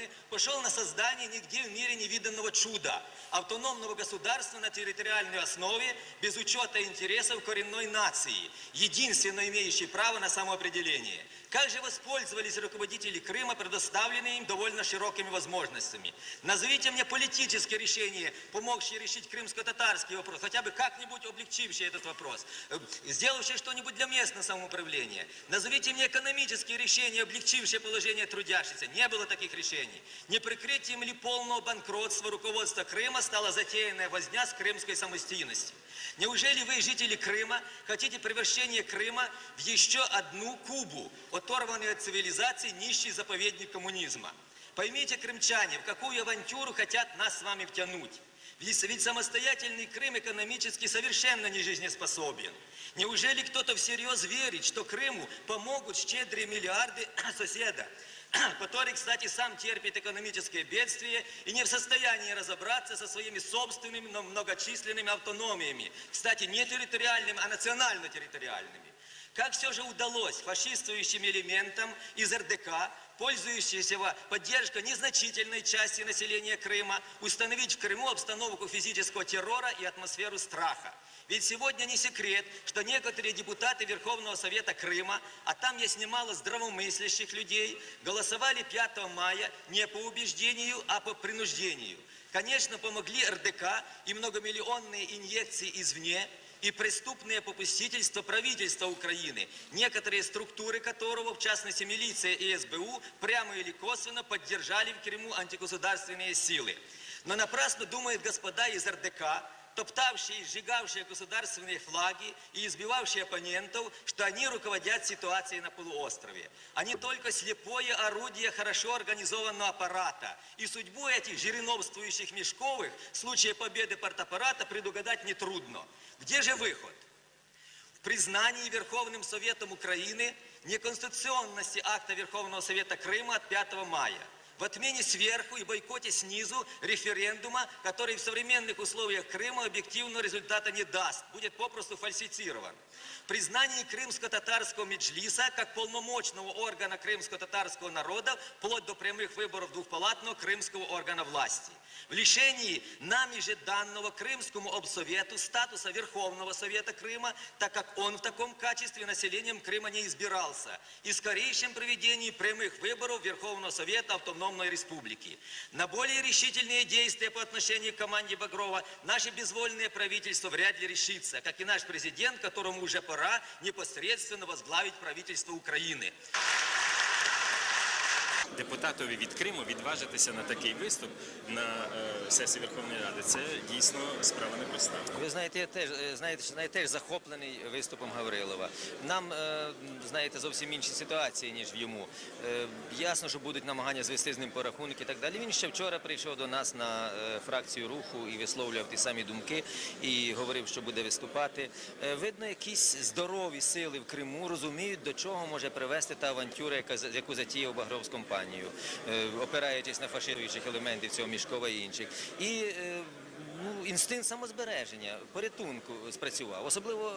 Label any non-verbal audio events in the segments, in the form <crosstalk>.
Украины пошел на создание нигде в мире невиданного чуда – автономного государства на территориальной основе без учета интересов коренной нации, единственно имеющей право на самоопределение. Как же воспользовались руководители Крыма предоставленными им довольно широкими возможностями? Назовите мне политические решения, помогшие решить крымско-татарский вопрос, хотя бы как-нибудь облегчившие этот вопрос, э, сделавшие что-нибудь для местного самоуправления. Назовите мне экономические решения, облегчившие положение трудящихся. Не было таких решений. Не прикрытием ли полного банкротства руководства Крыма стала затеянная возня с крымской самостийностью? Неужели вы, жители Крыма, хотите превращения Крыма в еще одну Кубу, оторванную от цивилизации нищий заповедник коммунизма? Поймите, крымчане, в какую авантюру хотят нас с вами втянуть. Ведь, ведь самостоятельный Крым экономически совершенно не жизнеспособен. Неужели кто-то всерьез верит, что Крыму помогут щедрые миллиарды <clears throat> соседа, <clears throat> который, кстати, сам терпит экономическое бедствие и не в состоянии разобраться со своими собственными, но многочисленными автономиями, кстати, не территориальными, а национально-территориальными. Как все же удалось фашистующим элементам из РДК, пользующимся поддержкой незначительной части населения Крыма, установить в Крыму обстановку физического террора и атмосферу страха? Ведь сегодня не секрет, что некоторые депутаты Верховного Совета Крыма, а там есть немало здравомыслящих людей, голосовали 5 мая не по убеждению, а по принуждению. Конечно, помогли РДК и многомиллионные инъекции извне, и преступное попустительство правительства Украины, некоторые структуры которого, в частности милиция и СБУ, прямо или косвенно поддержали в Крыму антигосударственные силы. Но напрасно думают господа из РДК, топтавшие и сжигавшие государственные флаги и избивавшие оппонентов, что они руководят ситуацией на полуострове. Они только слепое орудие хорошо организованного аппарата. И судьбу этих жириновствующих Мешковых в случае победы партаппарата предугадать нетрудно. Где же выход? В признании Верховным Советом Украины неконституционности акта Верховного Совета Крыма от 5 мая – в отмене сверху и бойкоте снизу референдума, который в современных условиях Крыма объективного результата не даст, будет попросту фальсифицирован. Признание крымско-татарского меджлиса как полномочного органа крымско-татарского народа вплоть до прямых выборов двухпалатного крымского органа власти. В лишении нами же данного Крымскому обсовету статуса Верховного Совета Крыма, так как он в таком качестве населением Крыма не избирался, и скорейшем проведении прямых выборов Верховного Совета Автономной Республики. На более решительные действия по отношению к команде Багрова наше безвольное правительство вряд ли решится, как и наш президент, которому уже пора непосредственно возглавить правительство Украины. Депутатові від Криму відважитися на такий виступ на е, сесії Верховної Ради. Це дійсно справа непроста. Ви знаєте, я теж е, знаєте, що навіть теж захоплений виступом Гаврилова. Нам е, знаєте зовсім інші ситуації ніж в йому. Ясно, що будуть намагання звести з ним порахунки і так далі. Він ще вчора прийшов до нас на фракцію руху і висловлював ті самі думки і говорив, що буде виступати. Видно, якісь здорові сили в Криму розуміють, до чого може привести та авантюра, яка яку затіяв Багров з компанією, е, опираючись на фашистуючих елементів цього Мішкова і інших. І е, ну, інстинкт самозбереження, порятунку спрацював. Особливо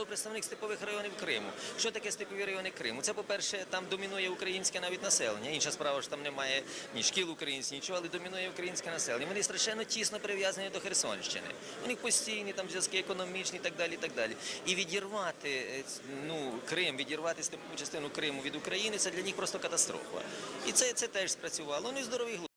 е, представник степових районів Криму. Що таке степові райони Криму? Це, по-перше, там домінує українське навіть населення. Інша справа, що там немає ні шкіл українських, нічого, але домінує українське населення. Вони страшенно тісно прив'язані до Херсонщини. У них постійні там зв'язки економічні і так далі. І так далі. І відірвати ну, Крим, відірвати степову частину Криму від України, це для них просто катастрофа. І це, це теж спрацювало. Ну і здоровий глузд.